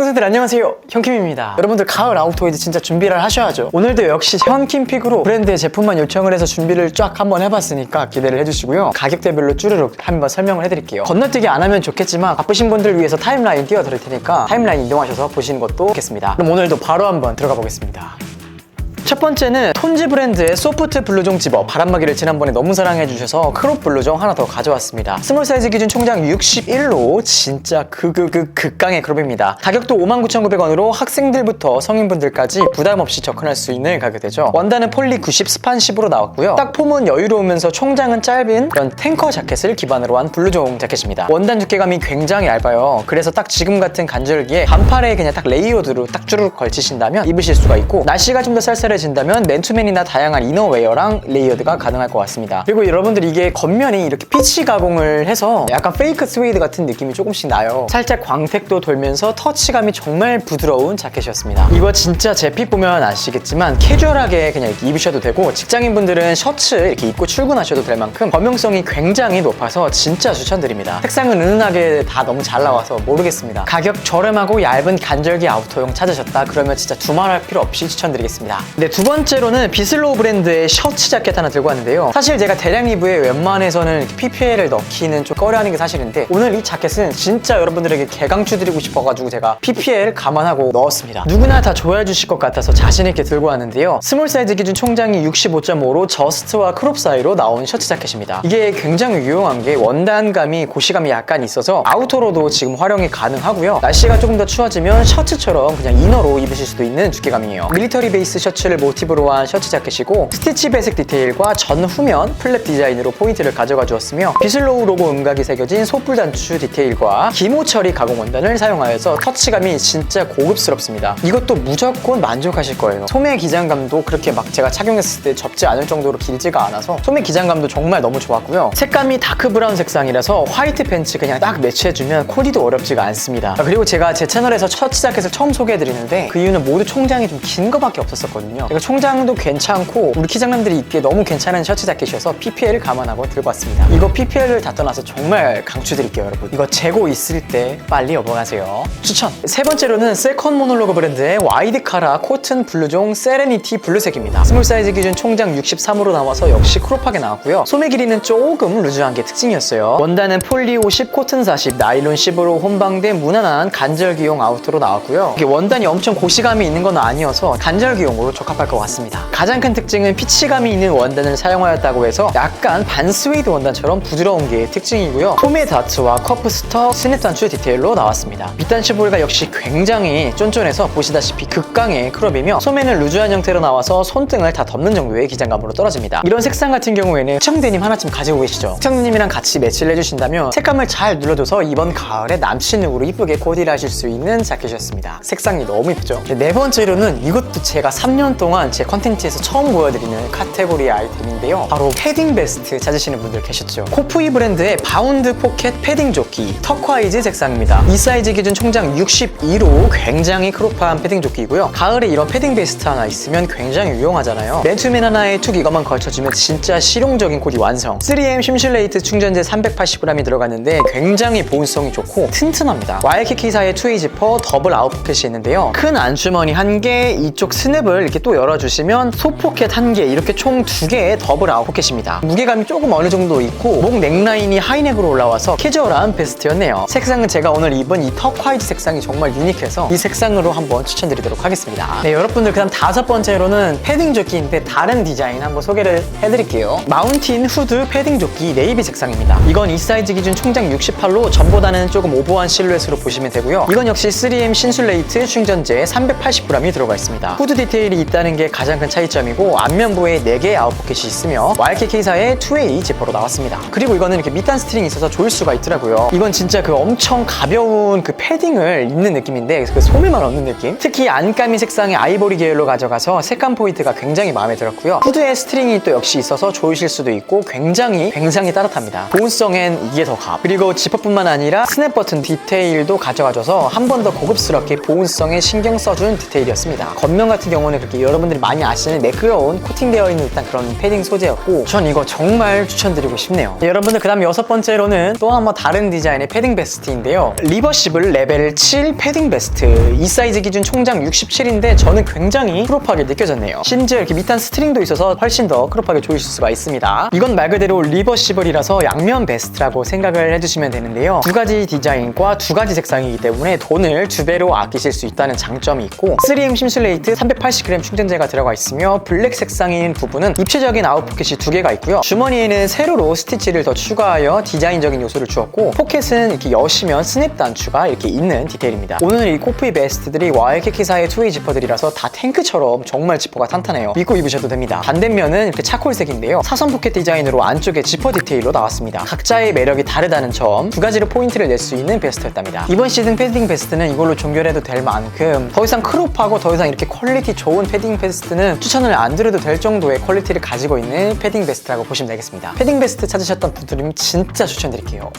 구독자들 안녕하세요. 현킴입니다. 여러분들 가을 아우터이즈 진짜 준비를 하셔야죠. 오늘도 역시 현킴 픽으로 브랜드의 제품만 요청을 해서 준비를 쫙 한번 해봤으니까 기대를 해주시고요. 가격대별로 쭈르륵 한번 설명을 해드릴게요. 건너뛰기 안 하면 좋겠지만 바쁘신 분들 위해서 타임라인 띄워드릴 테니까 타임라인 이동하셔서 보시는 것도 좋겠습니다. 그럼 오늘도 바로 한번 들어가 보겠습니다 첫 번째는 톤지 브랜드의 소프트 블루종 집어 바람막이를 지난번에 너무 사랑해주셔서 크롭 블루종 하나 더 가져왔습니다. 스몰 사이즈 기준 총장 61로 진짜 그그그 극강의 크롭입니다. 가격도 59,900원으로 학생들부터 성인분들까지 부담 없이 접근할 수 있는 가격대죠. 원단은 폴리 90 스판 10으로 나왔고요. 딱 폼은 여유로우면서 총장은 짧은 그런 탱커 자켓을 기반으로 한 블루종 자켓입니다. 원단 두께감이 굉장히 얇아요. 그래서 딱 지금 같은 간절기에 반팔에 그냥 딱 레이어드로 딱 주르륵 걸치신다면 입으실 수가 있고 날씨가 좀 더 쌀쌀 해진다면 맨투맨이나 다양한 이너웨어랑 레이어드가 가능할 것 같습니다. 그리고 여러분들 이게 겉면이 이렇게 피치 가공을 해서 약간 페이크 스웨이드 같은 느낌이 조금씩 나요. 살짝 광택도 돌면서 터치감이 정말 부드러운 자켓이었습니다. 이거 진짜 제핏 보면 아시겠지만 캐주얼하게 그냥 입으셔도 되고 직장인분들은 셔츠 이렇게 입고 출근하셔도 될 만큼 범용성이 굉장히 높아서 진짜 추천드립니다. 색상은 은은하게 다 너무 잘 나와서 모르겠습니다. 가격 저렴하고 얇은 간절기 아우터용 찾으셨다 그러면 진짜 두말할 필요 없이 추천드리겠습니다. 네, 두 번째로는 비슬로우 브랜드의 셔츠 자켓 하나 들고 왔는데요. 사실 제가 대량 리뷰에 웬만해서는 PPL을 넣기는 좀 꺼려하는 게 사실인데 오늘 이 자켓은 진짜 여러분들에게 개강추 드리고 싶어가지고 제가 PPL 감안하고 넣었습니다. 누구나 다 좋아해 주실 것 같아서 자신있게 들고 왔는데요. 스몰 사이즈 기준 총장이 65.5로 저스트와 크롭 사이로 나온 셔츠 자켓입니다. 이게 굉장히 유용한 게 원단감이 고시감이 약간 있어서 아우터로도 지금 활용이 가능하고요. 날씨가 조금 더 추워지면 셔츠처럼 그냥 이너로 입으실 수도 있는 두께감이에요. 밀리터리 베이스 셔츠 를 모티브로 한 셔츠 자켓이고 스티치 배색 디테일과 전 후면 플랩 디자인으로 포인트를 가져가 주었으며 비슬로우 로고 음각이 새겨진 소풀 단추 디테일과 기모 처리 가공 원단을 사용하여서 터치감이 진짜 고급스럽습니다. 이것도 무조건 만족하실 거예요. 소매 기장감도 그렇게 막 제가 착용했을 때 접지 않을 정도로 길지가 않아서 소매 기장감도 정말 너무 좋았고요. 색감이 다크 브라운 색상이라서 화이트 팬츠 그냥 딱 매치해주면 코디도 어렵지가 않습니다. 아, 그리고 제가 제 채널에서 첫 자켓을 처음 소개해드리는데 그 이유는 모두 총장이 좀 긴 거밖에 없었거든요. 제가 총장도 괜찮고 우리 키장남들이 입기에 너무 괜찮은 셔츠 자켓이어서 PPL을 감안하고 들고 왔습니다. 이거 PPL을 다 떠나서 정말 강추드릴게요, 여러분. 이거 재고 있을 때 빨리 여보가세요. 추천! 세 번째로는 세컨 모놀로그 브랜드의 와이드 카라 코튼 블루종 세레니티 블루색입니다. 스몰 사이즈 기준 총장 63으로 나와서 역시 크롭하게 나왔고요. 소매 길이는 조금 루즈한 게 특징이었어요. 원단은 폴리 50, 코튼 40, 나일론 10으로 혼방된 무난한 간절기용 아우터로 나왔고요. 이게 원단이 엄청 고시감이 있는 건 아니어서 간절기용으로 적합 할 것 같습니다. 가장 큰 특징은 피치감이 있는 원단을 사용하였다고 해서 약간 반스웨이드 원단처럼 부드러운 게 특징이고요. 소매 다트와 커프 스터, 스냅 단추 디테일로 나왔습니다. 밑단추 볼가 역시 굉장히 쫀쫀해서 보시다시피 극강의 크롭이며 소매는 루즈한 형태로 나와서 손등을 다 덮는 정도의 기장감으로 떨어집니다. 이런 색상 같은 경우에는 시청대님 하나쯤 가지고 계시죠? 시청대님이랑 같이 매치를 해주신다면 색감을 잘 눌러줘서 이번 가을에 남친 룩으로 이쁘게 코디를 하실 수 있는 자켓이었습니다. 색상이 너무 이쁘죠? 네 번째로는 이것도 제가 3년 동안 제 컨텐츠에서 처음 보여드리는 카테고리 아이템인데요. 바로 패딩 베스트 찾으시는 분들 계셨죠? 코프이 브랜드의 바운드 포켓 패딩 조끼 터콰이즈 색상입니다. 이 사이즈 기준 총장 62로 굉장히 크롭한 패딩 조끼이고요. 가을에 이런 패딩 베스트 하나 있으면 굉장히 유용하잖아요. 맨투맨 하나에 툭 이것만 걸쳐주면 진짜 실용적인 코디 완성. 3M 심슐레이트 충전재 380g이 들어갔는데 굉장히 보온성이 좋고 튼튼합니다. 와이키키사의 투웨이 지퍼 더블 아웃 포켓이 있는데요. 큰 안주머니 한 개, 이쪽 스냅을 이렇게 또 열어주시면 소포켓 한 개, 이렇게 총 두 개의 더블 아웃 포켓입니다. 무게감이 조금 어느 정도 있고 목 넥라인이 하이넥으로 올라와서 캐주얼한 베스트였네요. 색상은 제가 오늘 입은 이 턱화이트 색상이 정말 유니크해서 이 색상으로 한번 추천드리도록 하겠습니다. 네, 여러분들 그다음 다섯 번째로는 패딩 조끼인데 다른 디자인 한번 소개를 해드릴게요. 마운틴 후드 패딩 조끼 네이비 색상입니다. 이건 이 사이즈 기준 총장 68로 전보다는 조금 오버한 실루엣으로 보시면 되고요. 이건 역시 3M 신슐레이트 충전재 380g이 들어가 있습니다. 후드 디테일이 있다 는 게 가장 큰 차이점이고 앞면부에 4개의 아웃포켓이 있으며 YKK사의 2웨이 지퍼로 나왔습니다. 그리고 이거는 이렇게 밑단 스트링이 있어서 조일 수가 있더라고요. 이건 진짜 그 엄청 가벼운 그 패딩을 입는 느낌인데 그 소매만 없는 느낌? 특히 안까미 색상의 아이보리 계열로 가져가서 색감 포인트가 굉장히 마음에 들었고요. 후드에 스트링이 또 역시 있어서 조이실 수도 있고 굉장히 굉장히 따뜻합니다. 보온성엔 이게 더 값. 그리고 지퍼뿐만 아니라 스냅 버튼 디테일도 가져가줘서 한 번 더 고급스럽게 보온성에 신경 써준 디테일이었습니다. 겉면 같은 경우는 그렇게 여러분들이 많이 아시는 매끄러운 코팅되어 있는 듯한 그런 패딩 소재였고 전 이거 정말 추천드리고 싶네요. 네, 여러분들 그 다음 여섯 번째로는 또 한번 다른 디자인의 패딩 베스트인데요. 리버시블 레벨 7 패딩 베스트 이 사이즈 기준 총장 67인데 저는 굉장히 크롭하게 느껴졌네요. 심지어 이렇게 밑단 스트링도 있어서 훨씬 더 크롭하게 조이실 수가 있습니다. 이건 말 그대로 리버시블이라서 양면 베스트라고 생각을 해주시면 되는데요. 두 가지 디자인과 두 가지 색상이기 때문에 돈을 두 배로 아끼실 수 있다는 장점이 있고 3M 심슐레이트 380g 충전재가 들어가 있으며 블랙 색상인 부분은 입체적인 아웃 포켓이 두 개가 있고요. 주머니에는 세로로 스티치를 더 추가하여 디자인적인 요소를 주었고 포켓은 이렇게 여시면 스냅 단추가 이렇게 있는 디테일입니다. 오늘 이 코프이 베스트들이 와이키키사의 투웨이 지퍼들이라서 다 탱크처럼 정말 지퍼가 탄탄해요. 믿고 입으셔도 됩니다. 반대면은 이렇게 차콜색인데요. 사선 포켓 디자인으로 안쪽에 지퍼 디테일로 나왔습니다. 각자의 매력이 다르다는 점 두 가지로 포인트를 낼 수 있는 베스트였답니다. 이번 시즌 패딩 베스트는 이걸로 종결해도 될 만큼 더 이상 크롭하고 더 이상 이렇게 퀄리티 좋은 패딩 베스트는 추천을 안 드려도 될 정도의 퀄리티를 가지고 있는 패딩 베스트라고 보시면 되겠습니다. 패딩 베스트 찾으셨던 분들이면 진짜 추천드릴게요.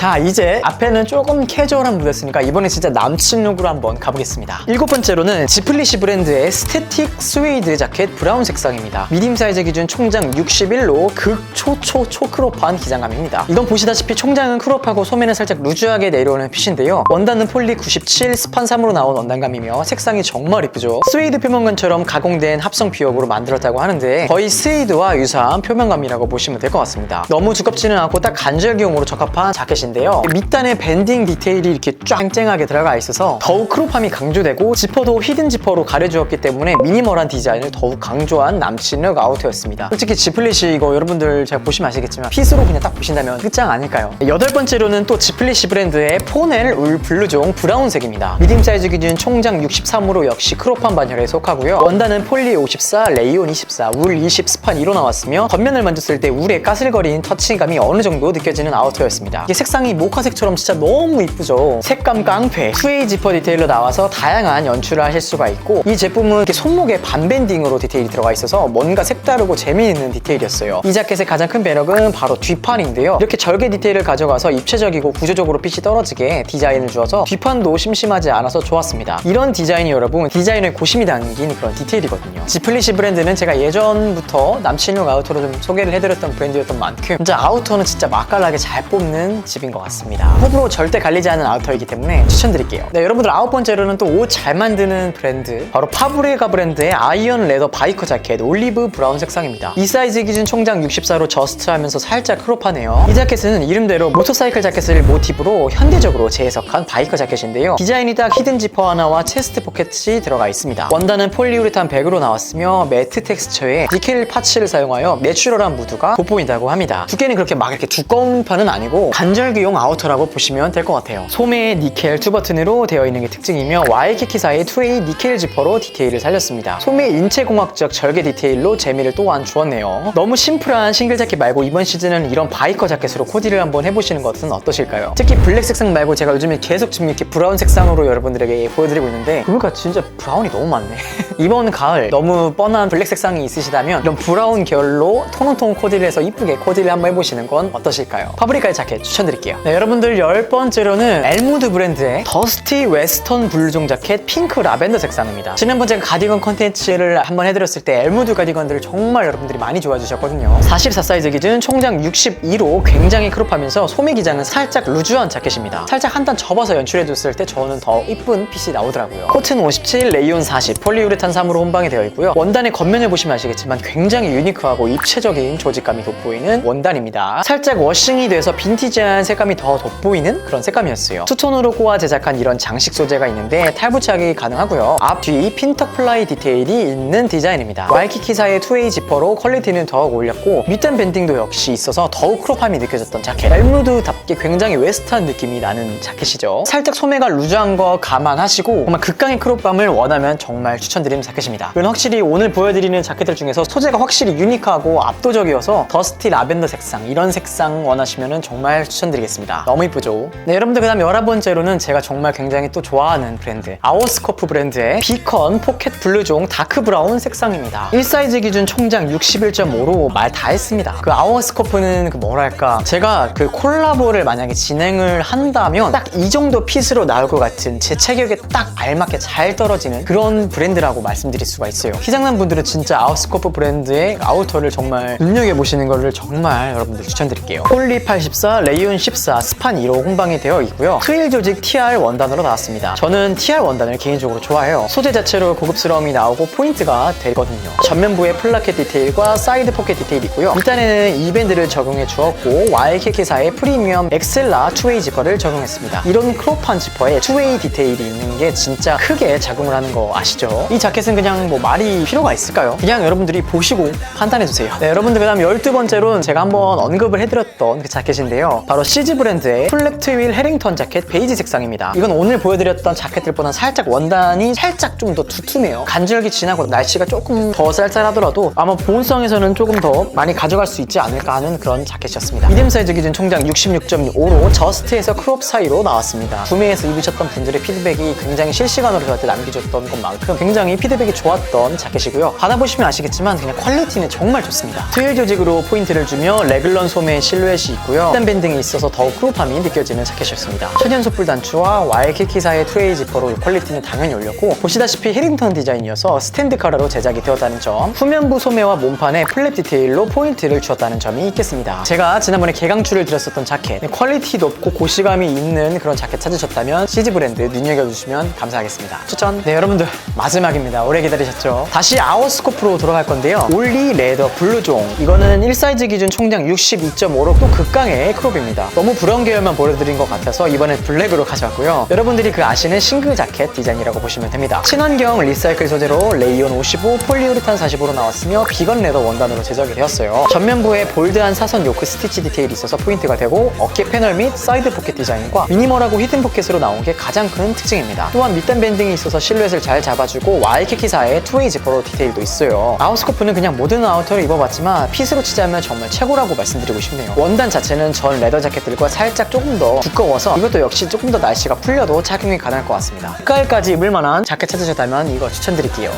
자 이제 앞에는 조금 캐주얼한 무드였으니까 이번에 진짜 남친 룩으로 한번 가보겠습니다. 일곱 번째로는 지플리시 브랜드의 스태틱 스웨이드 자켓 브라운 색상입니다. 미디움 사이즈 기준 총장 61로 극초초 초크롭한 기장감입니다. 이건 보시다시피 총장은 크롭하고 소매는 살짝 루즈하게 내려오는 핏인데요. 원단은 폴리 97 스판 3으로 나온 원단감이며 색상이 정말 이쁘죠. 스웨이드 표면감처럼 가공된 합성 비역으로 만들었다고 하는데 거의 스웨이드와 유사한 표면감이라고 보시면 될 것 같습니다. 너무 두껍지는 않고 딱 간절기용으로 적합한 자켓인데 요. 밑단에 밴딩 디테일이 이렇게 쫙 쨍하게 들어가 있어서 더욱 크롭함이 강조되고 지퍼도 히든 지퍼로 가려주었기 때문에 미니멀한 디자인을 더욱 강조한 남친룩 아우터였습니다. 솔직히 지플릿이 이거 여러분들 제가 보시면 아시겠지만 핏으로 그냥 딱 보신다면 끝장 아닐까요? 여덟 번째로는 또 지플리시 브랜드의 포넬 울 블루종 브라운색입니다. 미디움 사이즈 기준 총장 63으로 역시 크롭한 반열에 속하고요. 원단은 폴리 54, 레이온 24, 울 20 스판 2로 나왔으며 겉면을 만졌을 때 울의 까슬거리는 터치감이 어느 정도 느껴지는 아우터였습니다. 이게 색상 이 모카색처럼 진짜 너무 이쁘죠. 색감 깡패 투웨이 지퍼 디테일로 나와서 다양한 연출을 하실 수가 있고 이 제품은 이렇게 손목에 반밴딩으로 디테일이 들어가 있어서 뭔가 색다르고 재미있는 디테일이었어요. 이 자켓의 가장 큰 매력은 바로 뒷판인데요. 이렇게 절개 디테일을 가져가서 입체적이고 구조적으로 핏이 떨어지게 디자인을 주어서 뒷판도 심심하지 않아서 좋았습니다. 이런 디자인이 여러분 디자인의 고심이 담긴 그런 디테일이거든요. 지플리시 브랜드는 제가 예전부터 남친룩 아우터로 좀 소개를 해드렸던 브랜드였던 만큼 진짜 아우터는 진짜 맛깔나게 잘 뽑는 집인 것 같습니다. 호불호 절대 갈리지 않은 아우터이기 때문에 추천드릴게요. 네 여러분들 아홉 번째로는 또 옷 잘 만드는 브랜드. 바로 파브레가 브랜드의 아이언 레더 바이커 자켓 올리브 브라운 색상입니다. 이 사이즈 기준 총장 64로 저스트 하면서 살짝 크롭하네요. 이 자켓은 이름대로 모터사이클 자켓을 모티브로 현대적으로 재해석한 바이커 자켓인데요. 디자인이 딱 히든 지퍼 하나와 체스트 포켓이 들어가 있습니다. 원단은 폴리우레탄 100으로 나왔으며 매트 텍스처에 니켈 파츠를 사용하여 내추럴한 무드가 돋보인다고 합니다. 두께는 그렇게 막 이렇게 두꺼운 편은 아니고 간절 기용 아우터라고 보시면 될 것 같아요. 소매에 니켈 투 버튼으로 되어 있는 게 특징이며 와이키키사의 투웨이 니켈 지퍼로 디테일을 살렸습니다. 소매 인체공학적 절개 디테일로 재미를 또한 주었네요. 너무 심플한 싱글 자켓 말고 이번 시즌은 이런 바이커 자켓으로 코디를 한번 해보시는 것은 어떠실까요? 특히 블랙 색상 말고 제가 요즘에 계속 지금 이렇게 브라운 색상으로 여러분들에게 보여드리고 있는데 보니까 진짜 브라운이 너무 많네. 이번 가을 너무 뻔한 블랙 색상이 있으시다면 이런 브라운 계열로 톤온톤 코디를 해서 이쁘게 코디를 한번 해보시는 건 어떠실까요? 파브리카의 자켓 추천드 릴게요. 네, 여러분들 열 번째로는 엘무드 브랜드의 더스티 웨스턴 블루종 자켓 핑크 라벤더 색상입니다. 지난번 제가 가디건 컨텐츠를 한번 해드렸을 때 엘무드 가디건들을 정말 여러분들이 많이 좋아해 주셨거든요. 44 사이즈 기준 총장 62로 굉장히 크롭하면서 소매 기장은 살짝 루즈한 자켓입니다. 살짝 한 단 접어서 연출해줬을 때 저는 더 이쁜 핏이 나오더라고요. 코튼 57, 레이온 40, 폴리우레탄 3으로 혼방이 되어 있고요. 원단의 겉면을 보시면 아시겠지만 굉장히 유니크하고 입체적인 조직감이 돋보이는 원단입니다. 살짝 워싱이 돼서 빈티지한 색감이 더 돋보이는 그런 색감이었어요. 투톤으로 꼬아 제작한 이런 장식 소재가 있는데 탈부 착이 가능하고요. 앞, 뒤 핀턱 플라이 디테일이 있는 디자인입니다. 와이키키사의 투웨이 지퍼로 퀄리티는 더욱 올렸고 밑단 밴딩도 역시 있어서 더욱 크롭함이 느껴졌던 자켓. 엘무드답게 굉장히 웨스트한 느낌이 나는 자켓이죠. 살짝 소매가 루즈한 거 감안하시고 정말 극강의 크롭감을 원하면 정말 추천드리는 자켓입니다. 이건 확실히 오늘 보여드리는 자켓들 중에서 소재가 확실히 유니크하고 압도적이어서 더스티 라벤더 색상 이런 색상 원하시면 정말 추천드 리겠습니다 너무 이쁘죠 네 여러분들 그 다음 열한 번째로는 제가 정말 굉장히 또 좋아하는 브랜드 아워스커프 브랜드의 비컨 포켓 블루종 다크 브라운 색상입니다 1사이즈 기준 총장 61.5로 말 다 했습니다 그 아워스커프는 그 뭐랄까 제가 그 콜라보를 만약에 진행을 한다면 딱 이 정도 핏으로 나올 것 같은 제 체격에 딱 알맞게 잘 떨어지는 그런 브랜드라고 말씀드릴 수가 있어요. 키장난 분들은 진짜 아웃스코프 브랜드의 아우터를 정말 눈여겨보시는 것을 정말 여러분들 추천드릴게요. 폴리 84, 레이온 14, 스판 1호 홍방이 되어 있고요. 트윌 조직 TR 원단으로 나왔습니다. 저는 TR 원단을 개인적으로 좋아해요. 소재 자체로 고급스러움이 나오고 포인트가 되거든요. 전면부에 플라켓 디테일과 사이드 포켓 디테일이 있고요. 밑단에는 이 밴드를 적용해 주었고 YKK사의 프리미엄 엑셀라 투웨이 지퍼를 적용했습니다. 이런 크롭한 지퍼에 투웨이 디테일이 있는 게 진짜 크게 작용을 하는 거 아시죠? 이 자켓은 그냥 뭐 말이 필요가 있을까요? 그냥 여러분들이 보시고 판단해 주세요. 네, 여러분들 그 다음 12번째로는 제가 한번 언급을 해드렸던 그 자켓인데요. 바로 시즈 브랜드의 플렉트 윌 해링턴 자켓 베이지 색상입니다. 이건 오늘 보여드렸던 자켓들보다는 살짝 원단이 살짝 좀 더 두툼해요. 간절기 지나고 날씨가 조금 더 쌀쌀하더라도 아마 보온성에서는 조금 더 많이 가져갈 수 있지 않을까 하는 그런 자켓이었습니다. 미디엄 사이즈 기준 총장 66.5로 저스트에서 크롭 사이로 나왔습니다. 구매해서 입으셨던 분들의 피드백이 굉장히 실시간으로 저한테 남겨줬던 것만큼 굉장히 피드백이 좋았던 자켓이고요. 받아보시면 아시겠지만 그냥 퀄리티는 정말 좋습니다. 트윌 조직으로 포인트를 주며 레글런 소매의 실루엣이 있고요. 단 밴딩이 있어서 더욱 크롭함이 느껴지는 자켓이었습니다. 천연 솥불 단추와 와이키키 사의 트레이 지퍼로 퀄리티는 당연히 올렸고 보시다시피 히링턴 디자인이어서 스탠드 카라로 제작이 되었다는 점 후면부 소매와 몸판에 플랩 디테일로 포인트를 주었다는 점이 있겠습니다. 제가 지난번에 개강추를 드렸었던 자켓 퀄리티 높고 고시감이 있는 그런 자켓 찾으셨다면 시즈 브랜드 눈여겨주시면 감사하겠습니다. 추천! 네 여러분들 마지막입니다. 오래 기다리셨죠? 다시 아워스코프로 돌아갈 건데요. 올리 레더 블루종 이거는 1사이즈 기준 총량 62.5로 또 극강의 크롭입니다. 너무 브라운 계열만 보여드린 것 같아서 이번엔 블랙으로 가져왔고요. 여러분들이 그 아시는 싱글 자켓 디자인이라고 보시면 됩니다. 친환경 리사이클 소재로 레이온 55, 폴리우레탄 45로 나왔으며 비건 레더 원단으로 제작이 되었어요. 전면부에 볼드한 사선 요크 스티치 디테일이 있어서 포인트가 되고 어깨 패널 및 사이드 포켓 디자인과 미니멀하고 히든 포켓으로 나온 게 가장 큰 특징입니다. 또한 밑단 밴딩이 있어서 실루엣을 잘 잡아주고 와이키키사의 투웨이 지퍼로 디테일도 있어요. 아웃스코프는 그냥 모든 아우터를 입어봤지만 핏으로 치자면 정말 최고라고 말씀드리고 싶네요. 원단 자체는 전 레더 자켓 들과 살짝 조금 더 두꺼워서 이것도 역시 조금 더 날씨가 풀려도 착용이 가능할 것 같습니다. 가을까지 입을 만한 자켓 찾으셨다면 이거 추천드릴게요.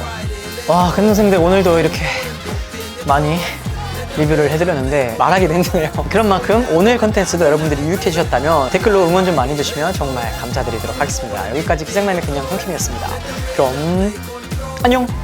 와, 근동생들 오늘도 이렇게 많이 리뷰를 해드렸는데 말하기도 힘드네요. 그런 만큼 오늘 컨텐츠도 여러분들이 유익해 주셨다면 댓글로 응원 좀 많이 주시면 정말 감사드리도록 하겠습니다. 여기까지 기장남의 그냥 통킴이었습니다. 그럼 안녕!